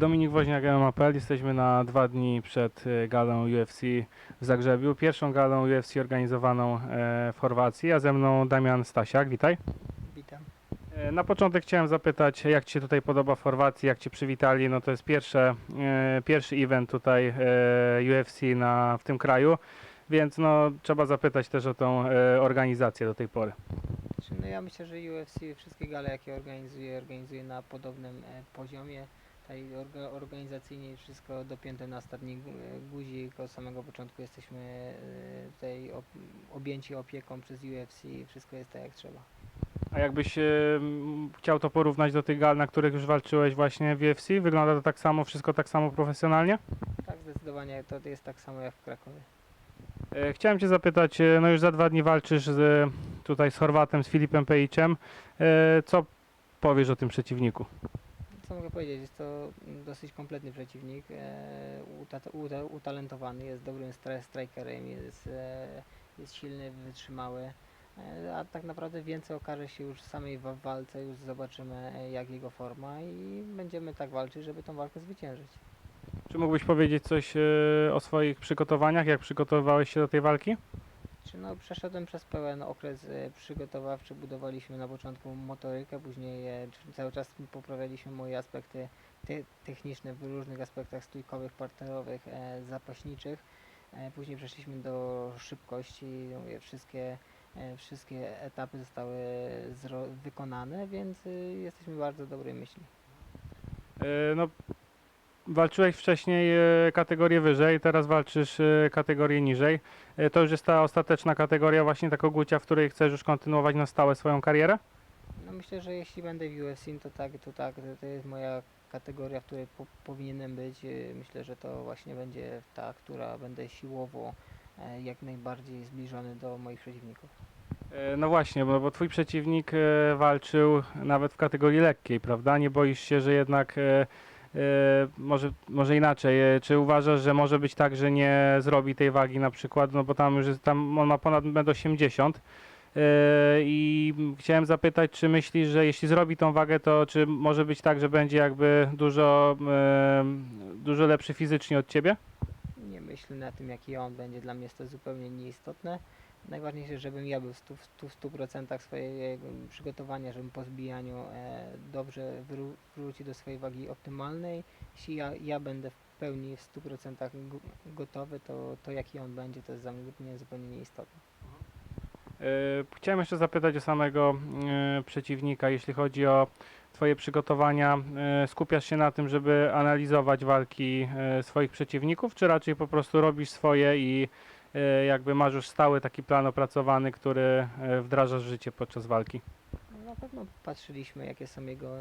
Dominik Woźniak, MMA.pl. Jesteśmy na dwa dni przed e, galą UFC w Zagrzebiu. Pierwszą galą UFC organizowaną e, w Chorwacji, a ze mną Damian Stasiak. Witaj. Witam. E, Na początek chciałem zapytać, jak Ci się tutaj podoba w Chorwacji, jak Cię przywitali. No to jest pierwsze, pierwszy event tutaj UFC na, w tym kraju, więc no, trzeba zapytać też o tą organizację do tej pory. No ja myślę, że UFC wszystkie gale jakie organizuje, organizuje na podobnym poziomie. Tutaj orga, organizacyjnie wszystko dopięte na ostatni gu- guzik. Od samego początku jesteśmy e, tutaj ob, objęci opieką przez UFC. Wszystko jest tak jak trzeba. A jakbyś e, chciał to porównać do tych gal, na których już walczyłeś właśnie w UFC, wygląda to tak samo, wszystko tak samo profesjonalnie? Tak zdecydowanie to jest tak samo jak w Krakowie. E, Chciałem Cię zapytać, e, no już za dwa dni walczysz z, tutaj z Chorwatem, z Filipem Pejicem. E, Co powiesz o tym przeciwniku? Co mogę powiedzieć? Jest to dosyć kompletny przeciwnik, e, uta, uta, utalentowany, jest dobrym strikerem, jest, e, jest silny, wytrzymały. E, a tak naprawdę więcej okaże się już w samej wa- walce, już zobaczymy jak jego forma i będziemy tak walczyć, żeby tą walkę zwyciężyć. Czy mógłbyś powiedzieć coś o swoich przygotowaniach, jak przygotowywałeś się do tej walki? Czy no, przeszedłem przez pełen okres e, przygotowawczy, budowaliśmy na początku motorykę, później czy- cały czas poprawialiśmy moje aspekty te, techniczne w różnych aspektach stójkowych, parterowych, e, zapaśniczych. E, później przeszliśmy do szybkości, wszystkie, e, wszystkie etapy zostały wykonane, więc e, jesteśmy bardzo dobrej myśli. No, walczyłeś wcześniej e, kategorię wyżej, teraz walczysz e, kategorię niżej. E, To już jest ta ostateczna kategoria właśnie tak ogólcia, w której chcesz już kontynuować na stałe swoją karierę? No myślę, że jeśli będę w UFC, to tak, to tak, to, to jest moja kategoria, w której po, powinienem być. Myślę, że to właśnie będzie ta, która będę siłowo e, jak najbardziej zbliżony do moich przeciwników. E, No właśnie, bo, bo twój przeciwnik e, walczył nawet w kategorii lekkiej, prawda? Nie boisz się, że jednak e, może, może inaczej, e, czy uważasz, że może być tak, że nie zrobi tej wagi na przykład, no bo tam już jest, tam on ma ponad 1,80 m e, i chciałem zapytać, czy myślisz, że jeśli zrobi tą wagę, to czy może być tak, że będzie jakby dużo, e, dużo lepszy fizycznie od ciebie? Nie myślę na tym, jaki on będzie. Dla mnie jest to zupełnie nieistotne. Najważniejsze, żebym ja był w 100%, w 100 100% swojego przygotowania, żebym po zbijaniu e, dobrze wró- wrócił do swojej wagi optymalnej. Jeśli ja, ja będę w pełni w 100% go- gotowy, to, to jaki on będzie, to jest dla mnie zupełnie, nieistotne. E, Chciałem jeszcze zapytać o samego e, przeciwnika, jeśli chodzi o Twoje przygotowania. e, Skupiasz się na tym, żeby analizować walki swoich przeciwników, czy raczej po prostu robisz swoje i jakby masz już stały taki plan opracowany, który e, wdrażasz w życie podczas walki? Na pewno patrzyliśmy, jakie są jego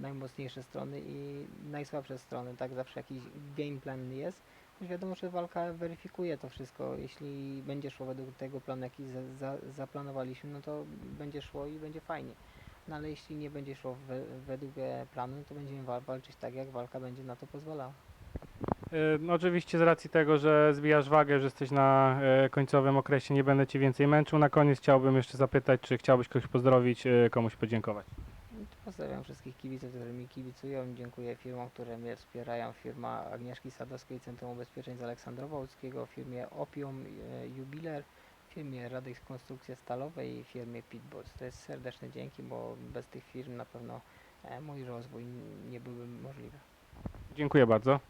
najmocniejsze strony i najsłabsze strony. Tak zawsze jakiś game plan jest. Choć wiadomo, że walka weryfikuje to wszystko. Jeśli będzie szło według tego planu, jaki za, za, zaplanowaliśmy, no to będzie szło i będzie fajnie. No ale jeśli nie będzie szło we, według e, planu, to będziemy wa- walczyć tak, jak walka będzie na to pozwalała. E, No oczywiście z racji tego, że zbijasz wagę, że jesteś na e, końcowym okresie, nie będę Ci więcej męczył. Na koniec chciałbym jeszcze zapytać, czy chciałbyś kogoś pozdrowić, e, komuś podziękować. Pozdrawiam wszystkich kibiców, którzy mi kibicują. Dziękuję firmom, które mnie wspierają. Firma Agnieszki Sadowskiej, Centrum Ubezpieczeń z Aleksandrowa Łódzkiego, firmie Opium e, Jubiler, firmie Radek Konstrukcji Stalowej i firmie Pitbulls. To jest serdeczne dzięki, bo bez tych firm na pewno e, mój rozwój nie byłby możliwy. Dziękuję bardzo.